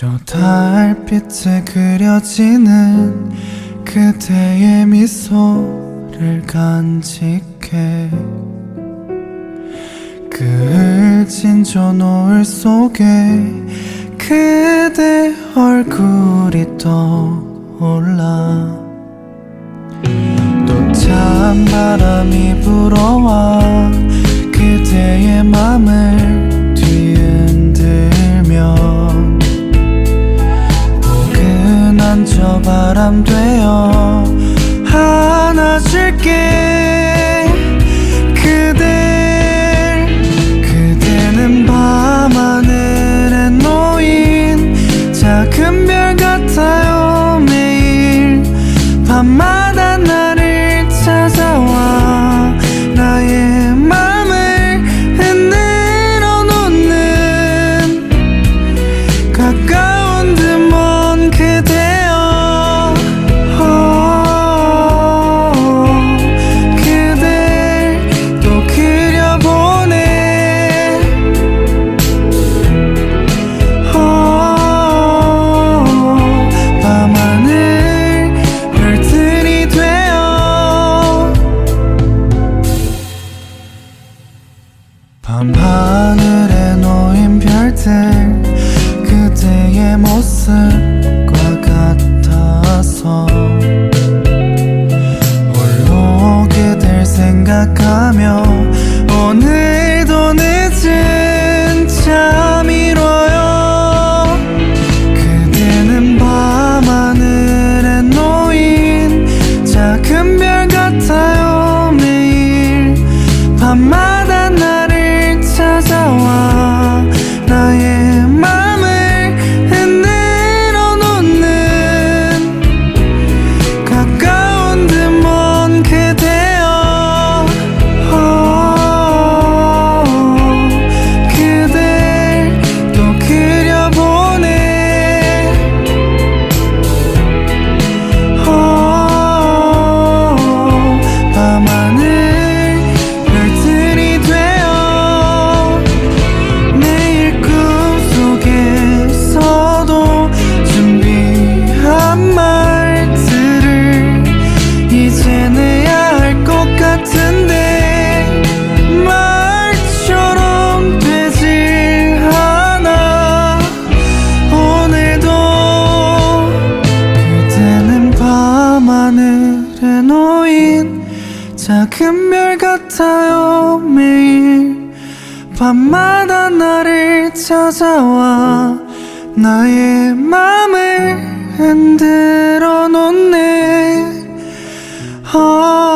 저 달빛에 그려지는 그대의 미소를 간직해. 그 흘진 저 노을 속에 그대 얼굴이 떠올라. 또 찬바람이 불어와 Again. 밤하늘에 놓인 별들 그대의 모습과 같아서 홀로 그댈 생각하며 오늘도 늦은 잠이 이뤄요. 그대는 밤하늘에 놓인 작은 별 같아요. 매일 밤마 금별 같아요 매일. 밤마다 나를 찾아와 나의 맘을 흔들어 놓네. 어